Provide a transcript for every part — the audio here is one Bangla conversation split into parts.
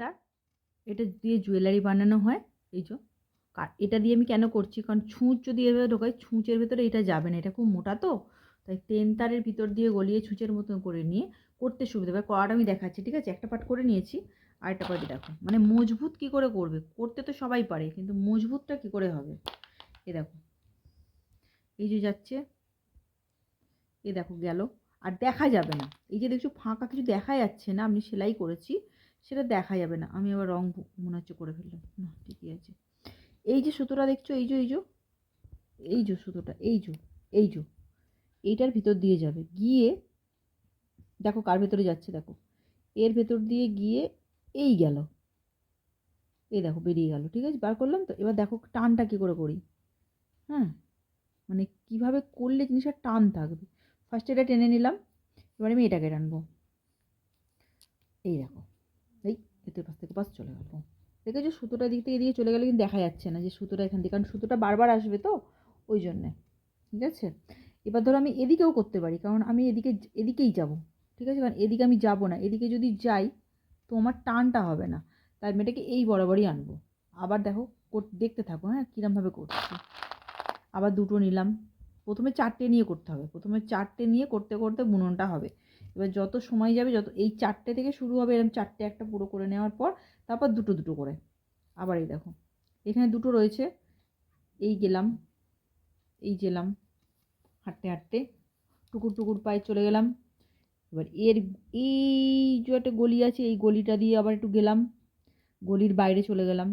তার, এটা দিয়ে জুয়েলারি বানানো হয়, এই যে এটা দিয়ে আমি কেন করছি? কারণ ছুঁচ যদি এর ভেতরে ঢোকাই ছুঁচের ভেতরে এটা যাবে না, এটা খুব মোটা তো, তাই টেন তারের ভিতর দিয়ে গলিয়ে ছুঁচের মতন করে নিয়ে করতে সুবিধা এবার করাটা আমি দেখাচ্ছি, ঠিক আছে? একটা পার্ট করে নিয়েছি, আর একটা পার্ট দেখো। মানে মজবুত কি করে করবে? করতে তো সবাই পারে, কিন্তু মজবুতটা কি করে হবে? এ দেখো। এই যে যাচ্ছে, এ দেখো গেল। আর দেখা যাবে না। এই যে দেখছ, ফাঁকা কিছু দেখা যাচ্ছে না, আমি সেলাই করেছি। সেটা দেখা যাবে না। আমি আবার রং মনে হচ্ছে করে ফেললাম। না, ঠিকই আছে। এই যে সুতোটা দেখছ, এই যে এই যে এই যে সুতোটা, এই যে এই যে, এইটার ভিতর দিয়ে যাবে। গিয়ে দেখো কার ভেতরে যাচ্ছে, দেখো। এর ভেতর দিয়ে গিয়ে এই গেল। এই দেখো, বেরিয়ে গেল, ঠিক আছে? বার করলাম তো? এবার দেখো টানটা কী করে করি? হ্যাঁ মানে কীভাবে করলে জিনিসটা টান থাকবে? ফার্স্ট এটা টেনে নিলাম। এবার আমি এটাকে টানবো। এই দেখো। এই এতে পাশ থেকে পাশ চলে গেল। দেখেছ সুতোটা দিক থেকে এদিকে চলে গেলে কিন্তু দেখা যাচ্ছে না যে সুতোটা এখান থেকে, কারণ সুতোটা বারবার আসবে তো ওই জন্যে। ঠিক আছে? এবার ধরো আমি এদিকেও করতে পারি, কারণ আমি এদিকে, এদিকেই যাব। ঠিক আছে? কারণ এদিকে আমি যাব না। এদিকে যদি যাই, তো আমার টানটা হবে না। তাই আমি এটাকে এই বরাবরই আনব। আবার দেখো দেখতে থাকো হ্যাঁ? কীরমভাবে করছি। আবার দুটো নিলাম। প্রথমে চারটে নিয়ে করতে হবে। প্রথমে চারটে নিয়ে করতে করতে বুননটা হবে। এবার যত সময় যাবে, যত, এই চারটে থেকে শুরু হবে এরকম চারটে একটা পুরো করে নেওয়ার পর তারপর দুটো দুটো করে। আবার এই দেখো, এখানে দুটো রয়েছে। এই গেলাম এই গেলাম, হাঁটতে হাঁটতে টুকুর টুকুর পায়ে চলে গেলাম। এবার এর, এই যে একটা গলি আছে, এই গলিটা দিয়ে আবার একটু গেলাম। গলির বাইরে চলে গেলাম।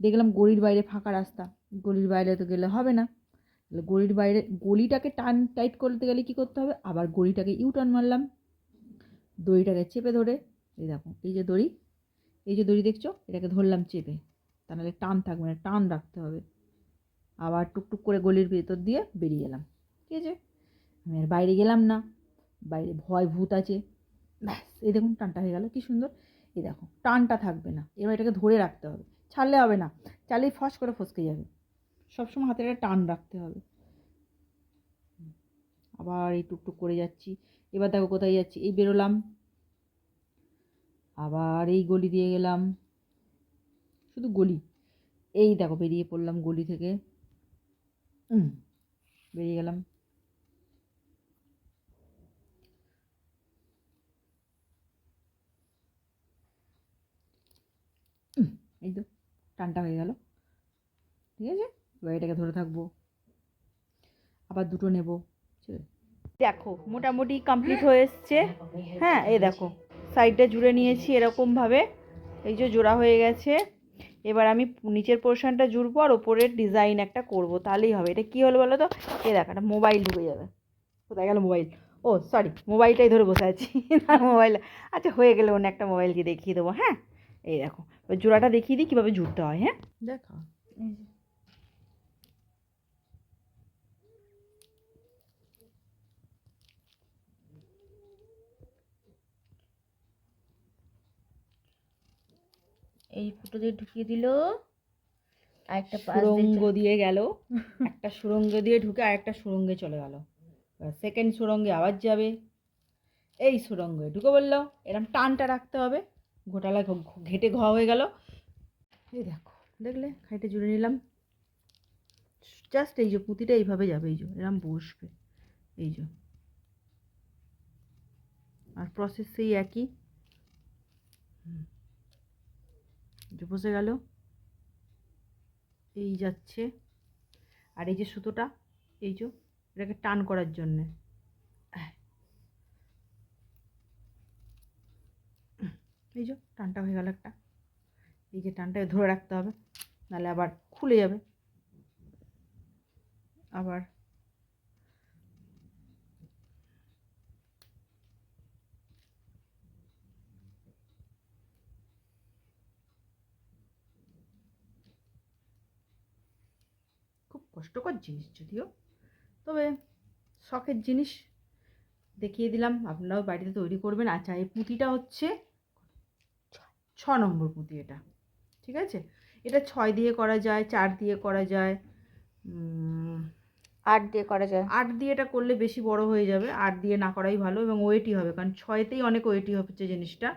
দেখলাম গলির বাইরে ফাঁকা রাস্তা। গলির বাইরে তো গেলে হবে না। গলির বাইরে, গলিটাকে টান টাইট করতে গেলে কী করতে হবে? আবার গলিটাকে ইউ টার্ন মারলাম। দড়িটাকে চেপে ধরে, এই দেখো, এই যে দড়ি, এই যে দড়ি দেখছ? এটাকে ধরলাম চেপে। তা নাহলে টান থাকবে না, টান রাখতে হবে। আবার টুকটুক করে গলির ভেতর দিয়ে বেরিয়ে গেলাম ঠিক আছে? আমি আর বাইরে গেলাম না। বাইরে ভয় ভূত আছে। ব্যাস, এই দেখুন টানটা হয়ে গেল, কি সুন্দর। এই দেখো, টানটা থাকবে না। এবার এটাকে ধরে রাখতে হবে। ছাড়লে হবে না। চালেই ফস করে ফসকে যাবে। সবসময় হাতে একটা টান রাখতে হবে। আবার এই টুকটুক করে যাচ্ছি। এবার দেখো কোথায় যাচ্ছি। এই বেরোলাম। আবার এই গলি দিয়ে গেলাম। শুধু গলি। এই দেখো বেরিয়ে পড়লাম গলি থেকে। বেরিয়ে গেলাম। এই তো, টানটা হয়ে গেল। ঠিক আছে? এবার এটাকে ধরে থাকব। আবার দুটো নেব। দেখো মোটামুটি কমপ্লিট হয়ে এসছে। হ্যাঁ এই দেখো সাইডটা জুড়ে নিয়েছি এরকমভাবে। এই যে জোড়া হয়ে গেছে। এবার আমি নিচের পোর্শনটা জুড়বো আর ওপরের ডিজাইন একটা করব। তাহলেই হবে। এটা কী হলো বলো তো? এ দেখো একটা মোবাইল ঢুকে যাবে। কোথায় গেল মোবাইল ও সরি মোবাইলটাই ধরে বসে আছি। না মোবাইল আচ্ছা হয়ে গেলে অন্য একটা মোবাইল দিয়ে দেখিয়ে দেবো। হ্যাঁ এই দেখো। এবার জোড়াটা দেখিয়ে দিই কীভাবে জুড়তে হয় হ্যাঁ? দেখো। এই ফুটো দিয়ে ঢুকিয়ে দিল। আরেকটা সুরঙ্গ দিয়ে গেল। একটা সুরঙ্গ দিয়ে ঢুকে আরেকটা সুরঙ্গে চলে গেল। সেকেন্ড সুরঙ্গে আবার যাবে। এই সুরঙ্গে ঢুকে বলল এরম টানটা রাখতে হবে। ঘোটালা ঘেটে ঘ হয়ে গেল। এই দেখো দেখলে? খাইটে জুড়ে নিলাম। জাস্ট এই যে পুঁতিটা এইভাবে যাবে এই যে এরম বসবে। এই যে। আর প্রসেস সেই একই। বসে গেল। এই যাচ্ছে। আর এই যে সুতোটা, এই যে এটাকে টান করার জন্যে। এই যে টানটা হয়ে গেল একটা। এই যে টানটা ধরে রাখতে হবে, নাহলে আবার খুলে যাবে। আবার খুব কষ্টকর জিনিস যদিও। তবে শখের জিনিস দেখিয়ে দিলাম আপনারাও বাড়িতে তৈরি করবেন। আচ্ছা এই পুঁতিটা হচ্ছে ছ- নম্বর পুঁতি এটা ঠিক আছে? এটা ছয় দিয়ে করা যায় চার দিয়ে করা যায় আট দিয়ে করা যায়। আট দিয়ে এটা করলে বেশি বড় হয়ে যাবে। আট দিয়ে না করাই ভালো এবং ওয়েটই হবে কারণ ছয়তেই অনেক ওয়েটই হচ্ছে জিনিসটা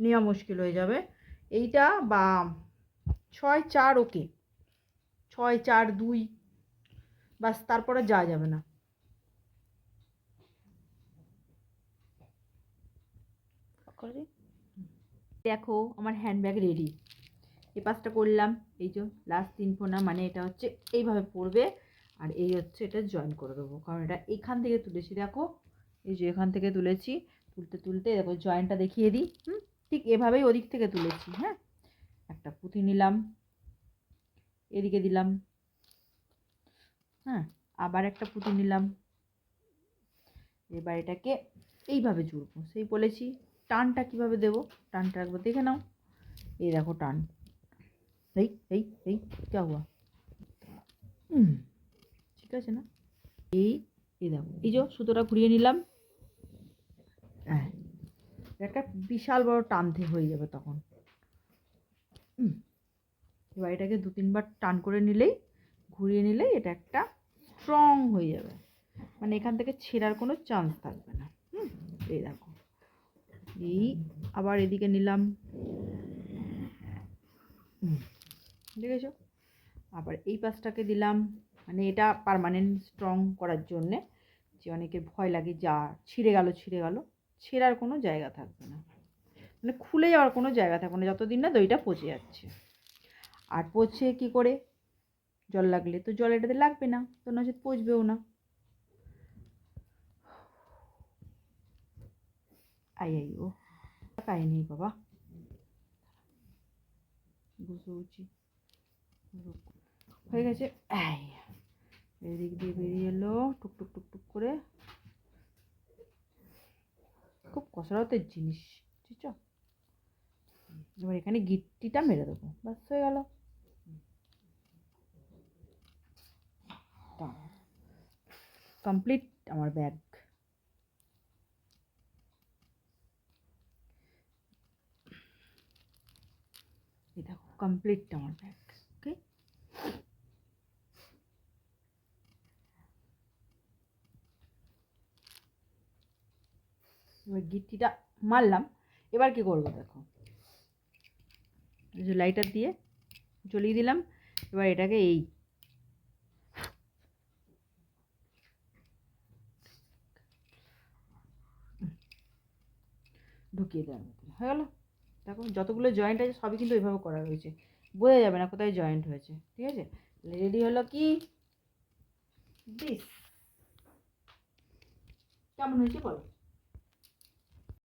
নেওয়া মুশকিল হয়ে যাবে। এইটা বা ছয় চার ওকে ছয় চার দুই বাস তারপরে যাওয়া যাবে না। দেখো আমার হ্যান্ডব্যাগ রেডি এই পাঁচটা করলাম এই যে লাস্ট তিন ফোনা মানে এটা হচ্ছে এইভাবে পড়বে আর এই হচ্ছে এটা জয়েন করে দেবো। কারণ এটা এখান থেকে তুলেছি দেখো। এই যে এখান থেকে তুলেছি তুলতে তুলতে দেখো জয়েন্টটা দেখিয়ে দিই হুম? ঠিক এভাবেই ওদিক থেকে তুলেছি হ্যাঁ? একটা পুঁথি নিলাম এদিকে দিলাম হ্যাঁ আবার একটা পুঁতি নিলাম। এবার এটাকে এইভাবে জুড়বো। সেই বলেছি টানটা কীভাবে দেবো? টানটা একবার দেখে নাও। এই দেখো টান। এই এই এই কে হুয়া। হুম, ঠিক আছে না? এই এই দেখো। এই যে সুতোটা ঘুরিয়ে নিলাম। হ্যাঁ একটা বিশাল বড় টানতে হয়ে যাবে তখন। এবার এটাকে দু তিনবার টান করে নিলেই ঘুরিয়ে নিলেই এটা একটা স্ট্রং হয়ে যাবে। মানে এখান থেকে ছেঁড়ার কোনো চান্স থাকবে না। হুম, এই দেখো। এই আবার এদিকে নিলাম। দেখেছ? আবার এই পাশটাকে দিলাম। মানে এটা পার্মানেন্ট স্ট্রং করার জন্যে যে অনেকের ভয় লাগে যা ছিঁড়ে গেল ছিঁড়ে গেল, ছেঁড়ার কোনো জায়গা থাকবে না। মানে খুলে যাওয়ার কোনো জায়গা থাকবে না। যতদিন না দইটা পচে যাচ্ছে। আর পচে কি করে? জল লাগলে। তো জল এটাতে লাগবে না, তো নচেত পচবেও না। আই আই, ও। পাইনি বাবা। বুঝে উঠছি হয়ে গেছে। এদিক দিয়ে বেরিয়ে এলো টুকটুক টুকটুক করে। খুব কসরতের জিনিস, বুঝছ? এবার এখানে গিট্টিটা মেরে দেবো। ব্যাস, হয়ে গেল। কমপ্লিট আমার ব্যাগ দেখো কমপ্লিট আমার ব্যাগ ওকে এবার গিট্টিটা মারলাম। এবার কি করব দেখো? লাইটার দিয়ে জ্বলিয়ে দিলাম। এবার এটাকে এই ঢুকিয়ে দেওয়ার মতন হয়ে গেল? দেখো, যতগুলো জয়েন্ট আছে, সবই কিন্তু এভাবে করা হয়েছে। বোঝা যাবে না কোথায় জয়েন্ট হয়েছে, ঠিক আছে? রেডি হলো কি? কেমন হয়েছে বলো?